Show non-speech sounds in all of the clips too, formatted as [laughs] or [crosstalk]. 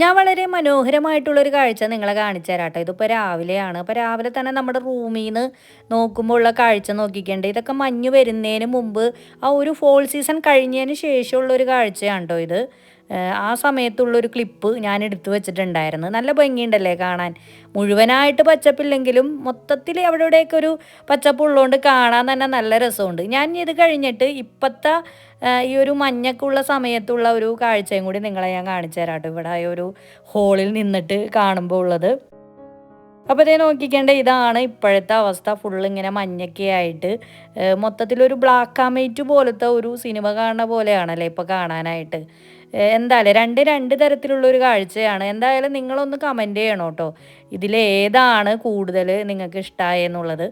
ഞാൻ വളരെ മനോഹരമായിട്ടുള്ളൊരു കാഴ്ച നിങ്ങളെ കാണിച്ചു തരാം കേട്ടോ ഇതിപ്പോൾ രാവിലെയാണ്. അപ്പോൾ രാവിലെ തന്നെ നമ്മുടെ റൂമിൽ നിന്ന് നോക്കുമ്പോൾ ഉള്ള കാഴ്ച നോക്കിക്കേണ്ടത് ഇതൊക്കെ മഞ്ഞ് വരുന്നതിന് മുമ്പ് ആ ഒരു ഫോൾ സീസൺ കഴിഞ്ഞതിന് ശേഷമുള്ളൊരു കാഴ്ചയാണ് കേട്ടോ ഇത്? ആ സമയത്തുള്ളൊരു ക്ലിപ്പ് ഞാൻ എടുത്തു വെച്ചിട്ടുണ്ടായിരുന്നു. നല്ല ഭംഗിയുണ്ടല്ലേ കാണാൻ? മുഴുവനായിട്ട് പച്ചപ്പില്ലെങ്കിലും മൊത്തത്തിൽ അവിടെ ഇവിടെയൊക്കെ ഒരു പച്ചപ്പ് ഉള്ളതുകൊണ്ട് കാണാൻ തന്നെ നല്ല രസമുണ്ട്. ഞാൻ ഇത് കഴിഞ്ഞിട്ട് ഇപ്പോഴത്തെ ഈ ഒരു മഞ്ഞക്കുള്ള സമയത്തുള്ള ഒരു കാഴ്ചയും കൂടി നിങ്ങളെ ഞാൻ കാണിച്ചു തരാം കേട്ടോ ഇവിടെ ഒരു ഹോളിൽ നിന്നിട്ട് കാണുമ്പോൾ ഉള്ളത്. അപ്പോൾ ഇതേ നോക്കിക്കേണ്ട ഇതാണ് ഇപ്പോഴത്തെ അവസ്ഥ. ഫുള്ള് ഇങ്ങനെ മഞ്ഞൊക്കെ ആയിട്ട് മൊത്തത്തിലൊരു ബ്ലാക്ക് ആമേറ്റ് പോലത്തെ ഒരു സിനിമ കാണുന്ന പോലെയാണല്ലേ ഇപ്പോൾ കാണാനായിട്ട്. എന്തായാലും രണ്ട് രണ്ട് തരത്തിലുള്ള ഒരു കാഴ്ചയാണ്. എന്തായാലും നിങ്ങളൊന്ന് കമന്റ് ചെയ്യണം കേട്ടോ. ഇതിലേതാണ് കൂടുതൽ നിങ്ങൾക്ക് ഇഷ്ടമായെന്നുള്ളത്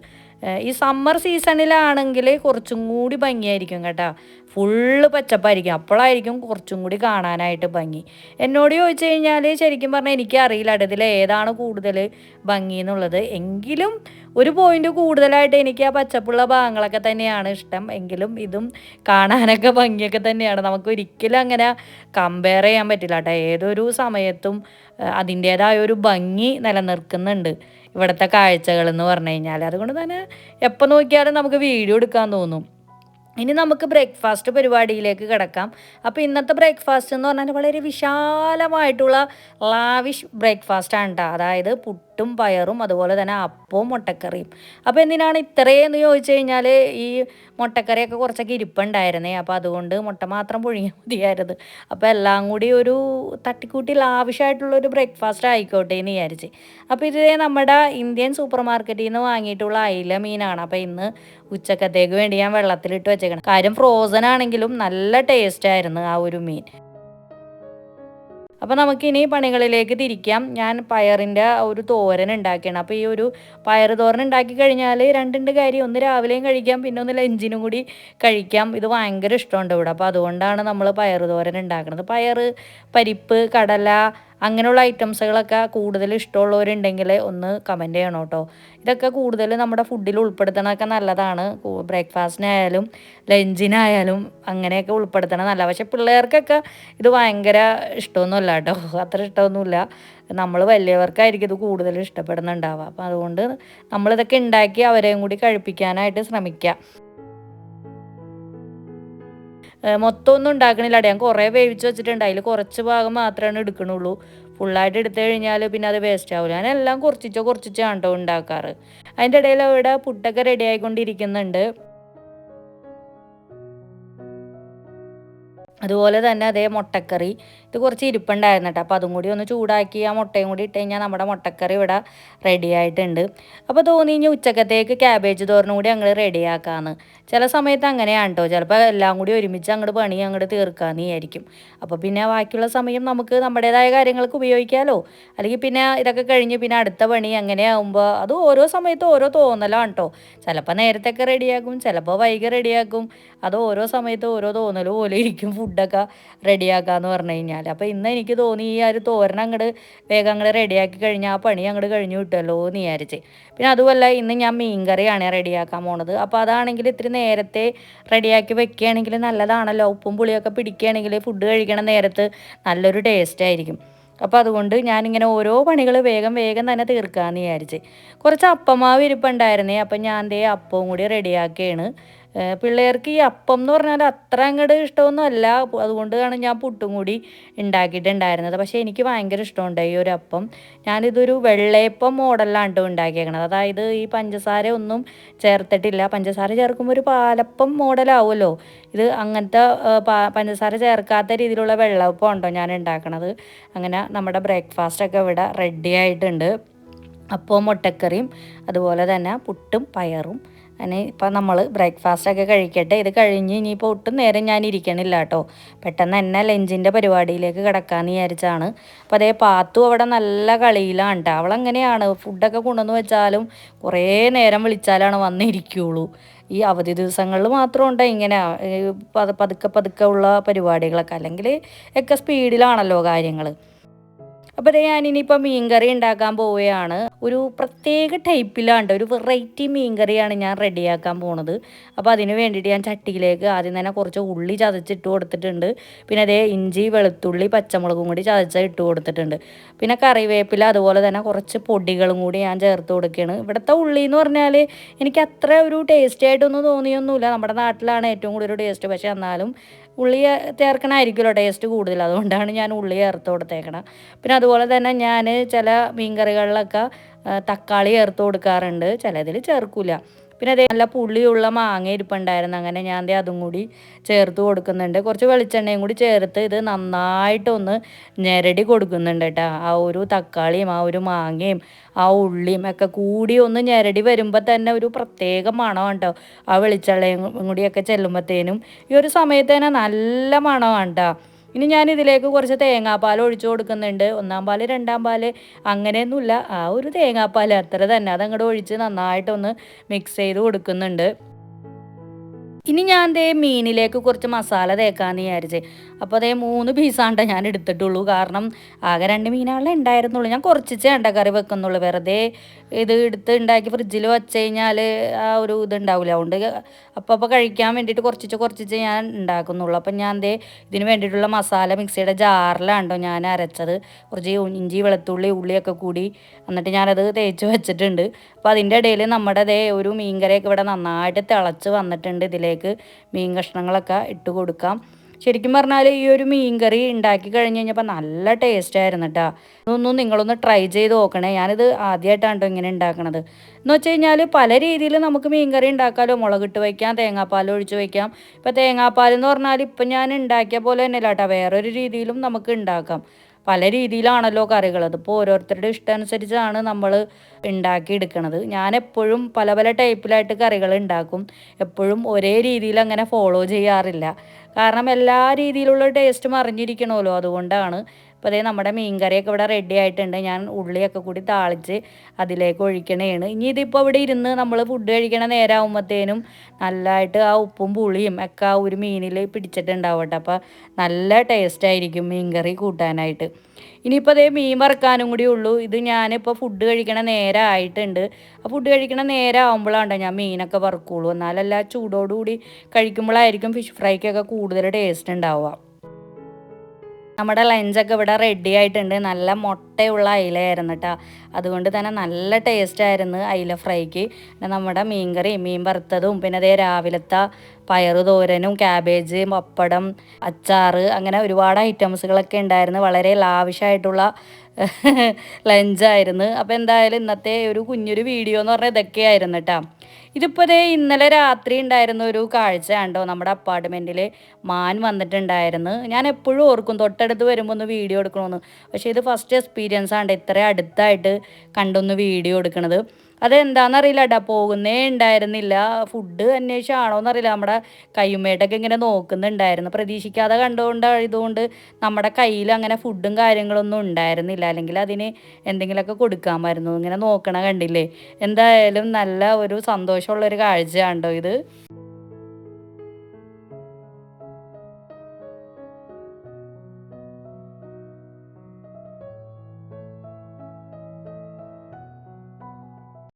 ഈ സമ്മർ സീസണിലാണെങ്കിൽ കുറച്ചും കൂടി ഭംഗിയായിരിക്കും കേട്ടോ. ഫുള്ള് പച്ചപ്പായിരിക്കും. അപ്പോഴായിരിക്കും കുറച്ചും കൂടി കാണാനായിട്ട് ഭംഗി. എന്നോട് ചോദിച്ചു കഴിഞ്ഞാൽ ശരിക്കും പറഞ്ഞാൽ എനിക്ക് ഇതിൽ ഏതാണ് കൂടുതൽ ഭംഗി എന്നുള്ളത്. എങ്കിലും ഒരു പോയിന്റ് കൂടുതലായിട്ട് എനിക്ക് ആ പച്ചപ്പുള്ള ഭാഗങ്ങളൊക്കെ തന്നെയാണ് ഇഷ്ടം. എങ്കിലും ഇതും കാണാനൊക്കെ ഭംഗിയൊക്കെ തന്നെയാണ്. നമുക്ക് ഒരിക്കലും അങ്ങനെ കമ്പയർ ചെയ്യാൻ പറ്റില്ല കേട്ടോ. ഏതൊരു സമയത്തും അതിന്റേതായ ഒരു ഭംഗി നിലനിർത്തുന്നുണ്ട് ഇവിടുത്തെ കാഴ്ചകൾ എന്ന് പറഞ്ഞു കഴിഞ്ഞാൽ അതുകൊണ്ട് തന്നെ എപ്പോൾ നോക്കിയാലും നമുക്ക് വീഡിയോ എടുക്കാൻ തോന്നും. ഇനി നമുക്ക് ബ്രേക്ക്ഫാസ്റ്റ് പരിപാടിയിലേക്ക് കിടക്കാം. അപ്പോൾ ഇന്നത്തെ ബ്രേക്ക്ഫാസ്റ്റ് എന്ന് പറഞ്ഞാൽ വളരെ വിശാലമായിട്ടുള്ള ലാവിഷ് ബ്രേക്ക്ഫാസ്റ്റ് ആണ് കേട്ടോ അതായത് പുട്ടും പയറും അതുപോലെ തന്നെ അപ്പവും മുട്ടക്കറിയും. അപ്പോൾ എന്തിനാണ് ഇത്രയെന്ന് ചോദിച്ചു കഴിഞ്ഞാൽ ഈ മുട്ടക്കറിയൊക്കെ കുറച്ചൊക്കെ ഇരിപ്പുണ്ടായിരുന്നേ. അപ്പോൾ അതുകൊണ്ട് മുട്ട മാത്രം പുഴുങ്ങി മതിയായിരുന്നു. അപ്പോൾ എല്ലാം കൂടി ഒരു തട്ടിക്കൂട്ടിൽ ആവശ്യമായിട്ടുള്ളൊരു ബ്രേക്ക്ഫാസ്റ്റ് ആയിക്കോട്ടെ എന്ന് വിചാരിച്ച്. അപ്പോൾ ഇത് നമ്മുടെ ഇന്ത്യൻ സൂപ്പർ മാർക്കറ്റിൽ നിന്ന് വാങ്ങിയിട്ടുള്ള അയില മീനാണ്. അപ്പോൾ ഇന്ന് ഉച്ചക്കത്തേക്ക് വേണ്ടി ഞാൻ വെള്ളത്തിലിട്ട് വെച്ചേക്കണം. കാര്യം ഫ്രോസൺ ആണെങ്കിലും നല്ല ടേസ്റ്റ് ആയിരുന്നു ആ ഒരു മീൻ. അപ്പോൾ നമുക്കിനി പണികളിലേക്ക് തിരിക്കാം. ഞാൻ പയറിന്റെ ഒരു തോരൻ ഉണ്ടാക്കിയാണ്. അപ്പോൾ ഈ ഒരു പയർ തോരൻ ഉണ്ടാക്കി കഴിഞ്ഞാൽ രണ്ടുണ്ട് കാര്യം. ഒന്ന് രാവിലെയും കഴിക്കാം പിന്നെ ഒന്ന് ലഞ്ചിനും കൂടി കഴിക്കാം. ഇത് ഭയങ്കര ഇഷ്ടമുണ്ട് ഇവിടെ. അപ്പോൾ അതുകൊണ്ടാണ് നമ്മൾ പയർ തോരൻ ഉണ്ടാക്കുന്നത്. പയർ പരിപ്പ് കടല അങ്ങനെയുള്ള ഐറ്റംസുകളൊക്കെ കൂടുതൽ ഇഷ്ടമുള്ളവരുണ്ടെങ്കിൽ ഒന്ന് കമന്റ് ചെയ്യണം കേട്ടോ. ഇതൊക്കെ കൂടുതൽ നമ്മുടെ ഫുഡിൽ ഉൾപ്പെടുത്തണമൊക്കെ നല്ലതാണ്. ബ്രേക്ക്ഫാസ്റ്റിനായാലും ലഞ്ചിനായാലും അങ്ങനെയൊക്കെ ഉൾപ്പെടുത്തണം നല്ല പക്ഷെ പിള്ളേർക്കൊക്കെ ഇത് ഭയങ്കര ഇഷ്ടമൊന്നുമല്ല കേട്ടോ. അത്ര ഇഷ്ടമൊന്നുമില്ല. നമ്മൾ വലിയവർക്കായിരിക്കും ഇത് കൂടുതൽ ഇഷ്ടപ്പെടുന്നുണ്ടാവുക. അപ്പം അതുകൊണ്ട് നമ്മളിതൊക്കെ ഉണ്ടാക്കി അവരെയും കൂടി കഴിപ്പിക്കാനായിട്ട് ശ്രമിക്കുക. മൊത്തം ഒന്നും ഉണ്ടാക്കണില്ല ഞാൻ കുറേ വേവിച്ച് വെച്ചിട്ടുണ്ട്. അതിൽ കുറച്ച് ഭാഗം മാത്രമാണ് എടുക്കണുള്ളൂ. ഫുള്ളായിട്ട് എടുത്തു കഴിഞ്ഞാൽ പിന്നെ അത് വേസ്റ്റ് ആവില്ല ഞാൻ എല്ലാം കുറച്ചിച്ചോ കുറച്ചിച്ചോ കേട്ടോ ഉണ്ടാക്കാറ്. അതിന്റെ ഇടയിൽ അവിടെ പുട്ടൊക്കെ റെഡി ആയിക്കൊണ്ടിരിക്കുന്നുണ്ട്. അതുപോലെ തന്നെ അതേ മുട്ടക്കറി. ഇത് കുറച്ച് ഇരിപ്പുണ്ടായിരുന്നു കേട്ടോ. അപ്പോൾ അതും കൂടി ഒന്ന് ചൂടാക്കി ആ മുട്ടയും കൂടി ഇട്ട് കഴിഞ്ഞാൽ നമ്മുടെ മുട്ടക്കറി ഇവിടെ റെഡി ആയിട്ടുണ്ട്. അപ്പോൾ തോന്നി കഴിഞ്ഞാൽ ഉച്ചക്കത്തേക്ക് ക്യാബേജ് തോരനും കൂടി അങ്ങോട്ട് റെഡിയാക്കാമെന്ന് ചില സമയത്ത് അങ്ങനെയാണ് കേട്ടോ. ചിലപ്പോൾ എല്ലാം കൂടി ഒരുമിച്ച് അങ്ങോട്ട് പണി അങ്ങോട്ട് തീർക്കാമെന്ന് വിചാരിക്കും. അപ്പോൾ പിന്നെ ബാക്കിയുള്ള സമയം നമുക്ക് നമ്മുടേതായ കാര്യങ്ങൾക്ക് ഉപയോഗിക്കാമല്ലോ അല്ലെങ്കിൽ പിന്നെ ഇതൊക്കെ കഴിഞ്ഞ് പിന്നെ അടുത്ത പണി അങ്ങനെ ആകുമ്പോൾ അത് ഓരോ സമയത്ത് ഓരോ തോന്നലാണ് കേട്ടോ. ചിലപ്പോൾ നേരത്തെയൊക്കെ റെഡിയാക്കും ചിലപ്പോൾ വൈകി റെഡിയാക്കും അത് ഓരോ സമയത്ത് ഓരോ തോന്നൽ പോലെ ഇരിക്കും. ഫുഡൊക്കെ റെഡിയാക്കാന്ന് പറഞ്ഞു കഴിഞ്ഞാൽ അപ്പോൾ ഇന്ന് എനിക്ക് തോന്നി ഈ ഒരു തോരൻ അങ്ങോട്ട് വേഗം അങ്ങോട്ട് റെഡിയാക്കി കഴിഞ്ഞാൽ ആ പണി അങ്ങോട്ട് കഴിഞ്ഞു കിട്ടുമല്ലോ എന്ന് വിചാരിച്ച്. പിന്നെ അതുമല്ല ഇന്ന് ഞാൻ മീൻകറിയാണ് റെഡിയാക്കാൻ പോണത്. അപ്പോൾ അതാണെങ്കിൽ ഇത്തിരി നേരത്തെ റെഡിയാക്കി വെക്കുകയാണെങ്കിൽ നല്ലതാണല്ലോ. ഉപ്പും പുളിയൊക്കെ പിടിക്കുകയാണെങ്കിൽ ഫുഡ് കഴിക്കണ നേരത്ത് നല്ലൊരു ടേസ്റ്റ് ആയിരിക്കും. അപ്പോൾ അതുകൊണ്ട് ഞാനിങ്ങനെ ഓരോ പണികൾ വേഗം വേഗം തന്നെ തീർക്കാമെന്ന് വിചാരിച്ച്. കുറച്ച് അപ്പമാവ് ഇരിപ്പുണ്ടായിരുന്നേ. അപ്പം ഞാൻ ദേ അപ്പവും കൂടി റെഡിയാക്കുകയാണ് പിള്ളേർക്ക് ഈ അപ്പം എന്ന് പറഞ്ഞാൽ അത്ര അങ്ങോട്ട് ഇഷ്ടമൊന്നും അല്ല അതുകൊണ്ടാണ് ഞാൻ പുട്ടും കൂടി ഉണ്ടാക്കിയിട്ടുണ്ടായിരുന്നത്. പക്ഷേ എനിക്ക് ഭയങ്കര ഇഷ്ടമുണ്ട് ഈ ഒരു അപ്പം. ഞാനിതൊരു വെള്ളയപ്പം മോഡലിലാണ് ഉണ്ടാക്കിയേക്കണത്. അതായത് ഈ പഞ്ചസാര ഒന്നും ചേർത്തിട്ടില്ല. പഞ്ചസാര ചേർക്കുമ്പോൾ ഒരു പാലപ്പം മോഡലാവുമല്ലോ. ഇത് അങ്ങനത്തെ പഞ്ചസാര ചേർക്കാത്ത രീതിയിലുള്ള വെള്ളപ്പം ഉണ്ടോ ഞാൻ ഉണ്ടാക്കണത്? അങ്ങനെ നമ്മുടെ ബ്രേക്ക്ഫാസ്റ്റൊക്കെ ഇവിടെ റെഡി ആയിട്ടുണ്ട്. അപ്പവും മുട്ടക്കറിയും അതുപോലെ തന്നെ പുട്ടും പയറും. അങ്ങനെ ഇപ്പം നമ്മൾ ബ്രേക്ക്ഫാസ്റ്റൊക്കെ കഴിക്കട്ടെ. ഇത് കഴിഞ്ഞ് ഇനിയിപ്പോൾ ഒട്ടും നേരം ഞാൻ ഇരിക്കണില്ല കേട്ടോ പെട്ടെന്ന് തന്നെ ലഞ്ചിന്റെ പരിപാടിയിലേക്ക് കിടക്കാമെന്ന് വിചാരിച്ചാണ്. അപ്പോൾ അതേ പാത്തു അവിടെ നല്ല കളിയിലാണ് കേട്ടോ അവളങ്ങനെയാണ്. ഫുഡൊക്കെ കൊണ്ടുവന്ന് വെച്ചാലും കുറേ നേരം വിളിച്ചാലാണ് വന്നിരിക്കുകയുള്ളൂ ഈ അവധി ദിവസങ്ങളിൽ മാത്രം ഉണ്ട് ഇങ്ങനെ? പതുക്കെ പതുക്കെ ഉള്ള പരിപാടികളൊക്കെ. അല്ലെങ്കിൽ ഒക്കെ സ്പീഡിലാണല്ലോ കാര്യങ്ങൾ അപ്പോൾ ഞാൻ ഞാനിനിയിപ്പോൾ മീൻകറി ഉണ്ടാക്കാൻ പോവുകയാണ്. ഒരു പ്രത്യേക ടൈപ്പിലാണ്ട് ഒരു വെറൈറ്റി മീൻകറിയാണ് ഞാൻ റെഡിയാക്കാൻ പോണത്. അപ്പോൾ അതിന് വേണ്ടിയിട്ട് ഞാൻ ചട്ടിയിലേക്ക് ആദ്യം തന്നെ കുറച്ച് ഉള്ളി ചതച്ചിട്ട് കൊടുത്തിട്ടുണ്ട്. പിന്നെ അതേ ഇഞ്ചി വെളുത്തുള്ളി പച്ചമുളകും കൂടി ചതച്ച ഇട്ട് കൊടുത്തിട്ടുണ്ട്. പിന്നെ കറിവേപ്പില അതുപോലെ തന്നെ കുറച്ച് പൊടികളും കൂടി ഞാൻ ചേർത്ത് കൊടുക്കുകയാണ്. ഇവിടുത്തെ ഉള്ളി എന്ന് പറഞ്ഞാൽ എനിക്ക് അത്ര ഒരു ടേസ്റ്റി ആയിട്ടൊന്നും തോന്നിയൊന്നുമില്ല. നമ്മുടെ നാട്ടിലാണ് ഏറ്റവും കൂടുതൽ ടേസ്റ്റ് പക്ഷേ എന്നാലും ഉള്ളി ചേർക്കണമായിരിക്കുമല്ലോ ടേസ്റ്റ് കൂടുതൽ. അതുകൊണ്ടാണ് ഞാൻ ഉള്ളി ചേർത്ത് കൊടുത്തേക്കണം. പിന്നെ അതുപോലെ തന്നെ ഞാൻ ചില മീൻകറികളിലൊക്കെ തക്കാളി ചേർത്ത് കൊടുക്കാറുണ്ട്. ചിലതിൽ ചേർക്കില്ല പിന്നെ അതേ നല്ല പുളിയുള്ള മാങ്ങ ഇരിപ്പുണ്ടായിരുന്നു. അങ്ങനെ ഞാൻ ദേ അതും കൂടി ചേർത്ത് കൊടുക്കുന്നുണ്ട്. കുറച്ച് വെളിച്ചെണ്ണയും കൂടി ചേർത്ത് ഇത് നന്നായിട്ടൊന്ന് ഞെരടി കൊടുക്കുന്നുണ്ട് കേട്ടോ. ആ ഒരു തക്കാളിയും ആ ഒരു മാങ്ങയും ആ ഉള്ളിയും ഒക്കെ കൂടി ഒന്ന് ഞെരടി വരുമ്പോൾ തന്നെ ഒരു പ്രത്യേക മണമാണ് കേട്ടോ ആ വെളിച്ചെണ്ണയും കൂടിയൊക്കെ ചെല്ലുമ്പോഴത്തേനും ഈ ഒരു സമയത്ത് തന്നെ നല്ല മണമാണ് കേട്ടോ ഇനി ഞാൻ ഇതിലേക്ക് കുറച്ച് തേങ്ങാപ്പാൽ ഒഴിച്ചു കൊടുക്കുന്നുണ്ട്. ഒന്നാം പാൽ രണ്ടാം പാൽ അങ്ങനെയൊന്നുമില്ല. ആ ഒരു തേങ്ങാപ്പാൽ അത്ര തന്നെ. അതങ്ങോട്ട് ഒഴിച്ച് നന്നായിട്ടൊന്ന് മിക്സ് ചെയ്ത് കൊടുക്കുന്നുണ്ട്. ഇനി ഞാൻ ദേ മീനിലേക്ക് കുറച്ച് മസാല തേക്കാമെന്ന് വിചാരിച്ചേ. അപ്പോൾ അതേ മൂന്ന് പീസാണ്ട ഞാൻ എടുത്തിട്ടുള്ളൂ. കാരണം ആകെ രണ്ട് മീനുകളെ ഉണ്ടായിരുന്നുള്ളൂ. ഞാൻ കുറച്ചിച്ചേ ഉണ്ട കറി വെക്കുന്നുള്ളൂ. വെറുതെ ഇത് എടുത്ത് ഉണ്ടാക്കി ഫ്രിഡ്ജിൽ വെച്ച് കഴിഞ്ഞാൽ ആ ഒരു ഇത് ഉണ്ടാവില്ല അതുകൊണ്ട് അപ്പോൾ അപ്പോൾ കഴിക്കാൻ വേണ്ടിയിട്ട് കുറച്ചിച്ച് കുറച്ചിച്ച് ഞാൻ ഉണ്ടാക്കുന്നുള്ളൂ അപ്പം ഞാൻ ദേ ഇതിന് വേണ്ടിയിട്ടുള്ള മസാല മിക്സിയുടെ ജാറിലാണ്ടോ ഞാൻ അരച്ചത്. കുറച്ച് ഇഞ്ചി വെളുത്തുള്ളി ഉള്ളിയൊക്കെ കൂടി എന്നിട്ട് ഞാനത് തേച്ച് വെച്ചിട്ടുണ്ട്. അപ്പോൾ അതിന്റെ ഇടയിൽ നമ്മുടെ ദേ ഒരു മീൻകറിയൊക്കെ ഇവിടെ നന്നായിട്ട് തിളച്ച് വന്നിട്ടുണ്ട് ഇതിലേക്ക്. മീൻ കഷ്ണങ്ങളൊക്കെ ഇട്ട് കൊടുക്കാം. ശരിക്കും പറഞ്ഞാൽ ഈ ഒരു മീൻ കറി ഉണ്ടാക്കി കഴിഞ്ഞ് കഴിഞ്ഞപ്പോൾ നല്ല ടേസ്റ്റ് ആയിരുന്നു കേട്ടോ ഇതൊന്നും നിങ്ങളൊന്ന് ട്രൈ ചെയ്ത് നോക്കണേ. ഞാനിത് ആദ്യമായിട്ടാണ് കേട്ടോ ഇങ്ങനെ ഉണ്ടാക്കണത്. എന്ന് വെച്ച് കഴിഞ്ഞാൽ പല രീതിയിൽ നമുക്ക് മീൻ കറി ഉണ്ടാക്കാമല്ലോ മുളകിട്ട് വയ്ക്കാം തേങ്ങാപ്പാൽ ഒഴിച്ച് വയ്ക്കാം ഇപ്പോൾ തേങ്ങാപ്പാൽ എന്ന് പറഞ്ഞാൽ ഇപ്പം ഞാൻ ഉണ്ടാക്കിയ പോലെ തന്നെ കേട്ടോ വേറൊരു രീതിയിലും നമുക്ക് ഉണ്ടാക്കാം. പല രീതിയിലാണല്ലോ കറികൾ അതിപ്പോൾ ഓരോരുത്തരുടെ ഇഷ്ടം അനുസരിച്ചാണ് നമ്മൾ ഉണ്ടാക്കി എടുക്കണത് ഞാൻ എപ്പോഴും പല പല ടൈപ്പിലായിട്ട് കറികൾ ഉണ്ടാക്കും. എപ്പോഴും ഒരേ രീതിയിൽ അങ്ങനെ ഫോളോ ചെയ്യാറില്ല. കാരണം എല്ലാ രീതിയിലുള്ള ടേസ്റ്റും അറിഞ്ഞിരിക്കണമല്ലോ അതുകൊണ്ടാണ് അപ്പോൾ അതേ നമ്മുടെ മീൻകറിയൊക്കെ ഇവിടെ റെഡി ആയിട്ടുണ്ട്. ഞാൻ ഉള്ളിയൊക്കെ കൂടി താളിച്ച് അതിലേക്ക് ഒഴിക്കണേണ്. ഇനി ഇതിപ്പോൾ ഇവിടെ ഇരുന്ന് നമ്മൾ ഫുഡ് കഴിക്കണ നേരമാകുമ്പോഴത്തേനും നല്ലതായിട്ട് ആ ഉപ്പും പുളിയും ഒക്കെ ആ ഒരു മീനിൽ പിടിച്ചിട്ടുണ്ടാവട്ടെ. അപ്പോൾ നല്ല ടേസ്റ്റ് ആയിരിക്കും മീൻകറി കൂട്ടാനായിട്ട്. ഇനിയിപ്പോൾ അതേ മീൻ വറക്കാനും കൂടി ഉള്ളൂ. ഇത് ഞാനിപ്പോൾ ഫുഡ് കഴിക്കണ നേരം ആയിട്ടുണ്ട്. ആ ഫുഡ് കഴിക്കണ നേരം ആകുമ്പോഴാണ് ഞാൻ മീനൊക്കെ വറുക്കുള്ളൂ. എന്നാലല്ല ചൂടോടുകൂടി കഴിക്കുമ്പോഴായിരിക്കും ഫിഷ് ഫ്രൈക്കൊക്കെ കൂടുതൽ ടേസ്റ്റ് ഉണ്ടാവുക. നമ്മുടെ ലഞ്ചൊക്കെ ഇവിടെ റെഡി ആയിട്ടുണ്ട്. നല്ല മുട്ടയുള്ള അയിലയായിരുന്നു കേട്ടോ അതുകൊണ്ട് തന്നെ നല്ല ടേസ്റ്റ് ആയിരുന്നു അയില ഫ്രൈക്ക് പിന്നെ നമ്മുടെ മീൻകറി മീൻ വറുത്തതും പിന്നെ അതേ രാവിലത്തെ പയറ് തോരനും ക്യാബേജ് പപ്പടം അച്ചാറ് അങ്ങനെ ഒരുപാട് ഐറ്റംസുകളൊക്കെ ഉണ്ടായിരുന്നു. വളരെ ലാവിഷായിട്ടുള്ള [laughs] ലഞ്ചായിരുന്നു. അപ്പോൾ എന്തായാലും ഇന്നത്തെ ഒരു കുഞ്ഞൊരു വീഡിയോ എന്ന് പറഞ്ഞാൽ ഇതൊക്കെയായിരുന്നു കേട്ടോ ഇതിപ്പോൾ ഇന്നലെ രാത്രി ഉണ്ടായിരുന്ന ഒരു കാഴ്ച കണ്ടോ? നമ്മുടെ അപ്പാർട്ട്മെന്റിൽ മാൻ വന്നിട്ടുണ്ടായിരുന്നു. ഞാൻ എപ്പോഴും ഓർക്കും തൊട്ടടുത്ത് വരുമ്പോൾ ഒന്ന് വീഡിയോ എടുക്കണമെന്ന് പക്ഷേ ഇത് ഫസ്റ്റ് എക്സ്പീരിയൻസ് ആണ്. ഇത്ര അടുത്തായിട്ട് കണ്ടൊന്ന് വീഡിയോ എടുക്കണത്. അതെന്താണെന്നറിയില്ല കേട്ടോ പോകുന്നേ ഉണ്ടായിരുന്നില്ല ഫുഡ് അന്വേഷിച്ചാണോ എന്നറിയില്ല നമ്മുടെ കയ്യുമേട്ടൊക്കെ ഇങ്ങനെ നോക്കുന്നുണ്ടായിരുന്നു. പ്രതീക്ഷിക്കാതെ കണ്ടുകൊണ്ട് ഇതുകൊണ്ട് നമ്മുടെ കയ്യിൽ അങ്ങനെ ഫുഡും കാര്യങ്ങളൊന്നും ഉണ്ടായിരുന്നില്ല. അല്ലെങ്കിൽ അതിന് എന്തെങ്കിലുമൊക്കെ കൊടുക്കാമായിരുന്നു. ഇങ്ങനെ നോക്കണ കണ്ടില്ലേ? എന്തായാലും നല്ല ഒരു സന്തോഷമുള്ളൊരു കാഴ്ചയാണ് കേട്ടോ ഇത്?